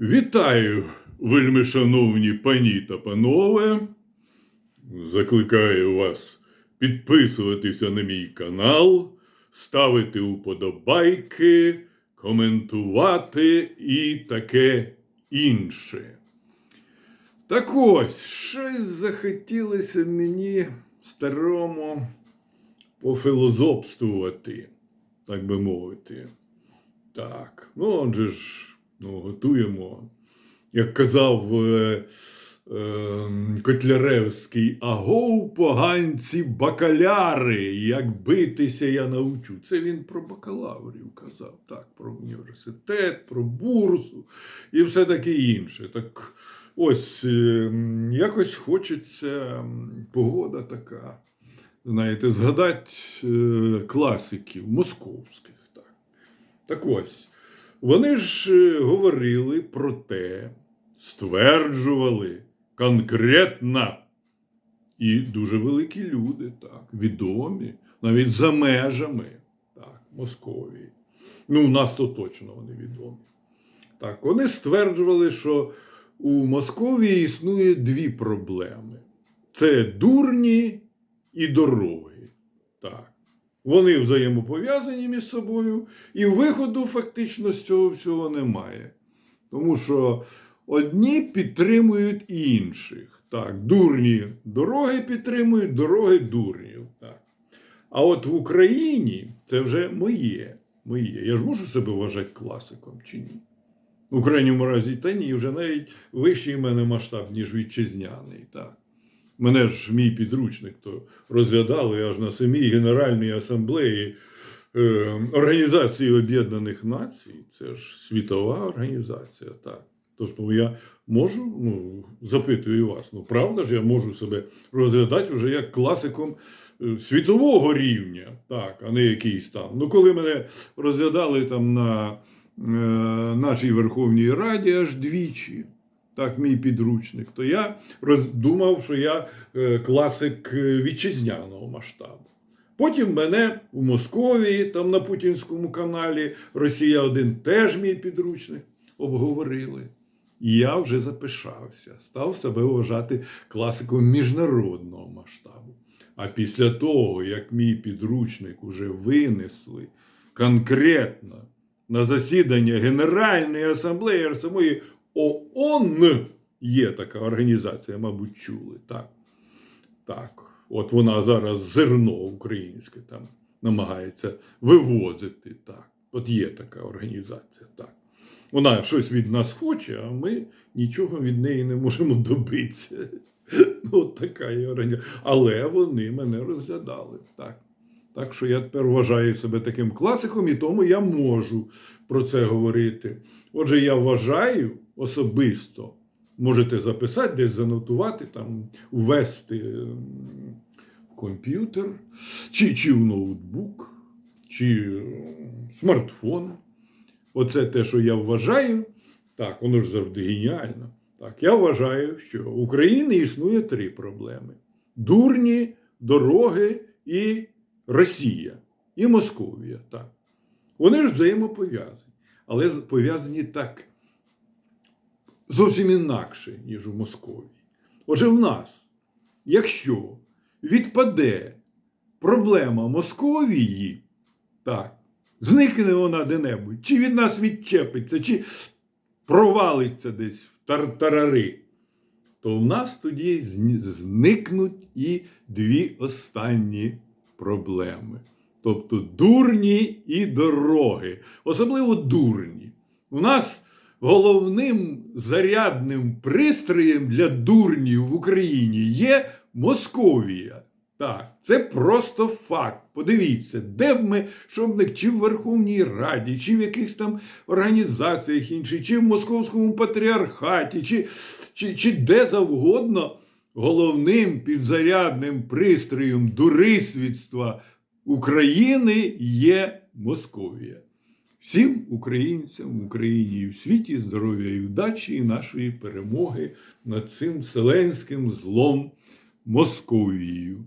Вітаю, вельми шановні пані та панове. Закликаю вас підписуватися на мій канал, ставити уподобайки, коментувати і таке інше. Так ось, щось захотілося мені старому пофілозофствувати, так би мовити. Так, ну отже ж, ну, готуємо. Як казав е, е, Котляревський, агов поганці бакаляри, як битися я научу. Це він про бакалаврів казав, так, про університет, про бурсу і все таке інше. Так ось е, якось хочеться погода така. Знаєте, згадати е, класиків московських. Так. Так ось, вони ж е, говорили про те, стверджували конкретно. І дуже великі люди, так, відомі, навіть за межами так, Московії. Ну, у нас то точно вони відомі. Так, вони стверджували, що у Московії існує дві проблеми: це дурні і дороги. Так. Вони взаємопов'язані між собою, і виходу фактично з цього всього немає. Тому що одні підтримують інших. Так, дурні дороги підтримують, дороги дурнів. Так. А от в Україні це вже моє. моє. Я ж можу себе вважати класиком чи ні? У крайньому разі, та ні, вже навіть вищий в мене масштаб, ніж вітчизняний. Так. Мене ж мій підручник то розглядали аж на самій Генеральній асамблеї е, Організації Об'єднаних Націй. Це ж світова організація, так. Тобто я можу, ну, запитую вас, ну правда ж я можу себе розглядати вже як класиком е, світового рівня, так, а не якийсь там. Ну, коли мене розглядали там на е, нашій Верховній Раді аж двічі так, мій підручник, то я роздумав, що я е, класик е, вітчизняного масштабу. Потім мене у Московії, там на Путінському каналі Росія 1 теж мій підручник обговорили. І я вже запишався, став себе вважати класиком міжнародного масштабу. А після того, як мій підручник уже винесли конкретно на засідання Генеральної асамблеї самої ООН є така організація, мабуть, чули. Так. так. От вона зараз зерно українське там намагається вивозити. Так. От є така організація. Так. Вона щось від нас хоче, а ми нічого від неї не можемо добитися. Ну, от така є організація. Але вони мене розглядали. Так. Так що я тепер вважаю себе таким класиком, і тому я можу про це говорити. Отже, я вважаю особисто, можете записати, десь занотувати, там, ввести в комп'ютер, чи, чи в ноутбук, чи смартфон. Оце те, що я вважаю, так, воно ж завжди геніально. Так, я вважаю, що в Україні існує три проблеми: дурні, дороги і Росія, і Московія. Так. Вони ж взаємопов'язані, але пов'язані так зовсім інакше, ніж у Московії. Отже, в нас, якщо відпаде проблема Московії, так, зникне вона де-небудь, чи від нас відчепиться, чи провалиться десь в тартарари, то в нас тоді зникнуть і дві останні проблеми. Тобто дурні і дороги, особливо дурні. У нас головним зарядним пристроєм для дурнів в Україні є Московія. Так, це просто факт. Подивіться, де б ми, що б не чи в Верховній Раді, чи в якихось там організаціях інших, чи в Московському патріархаті, чи, чи, чи де завгодно, головним підзарядним пристроєм дурисвітства України є Московія. Всім українцям в Україні і в світі здоров'я і вдачі і нашої перемоги над цим вселенським злом Московією.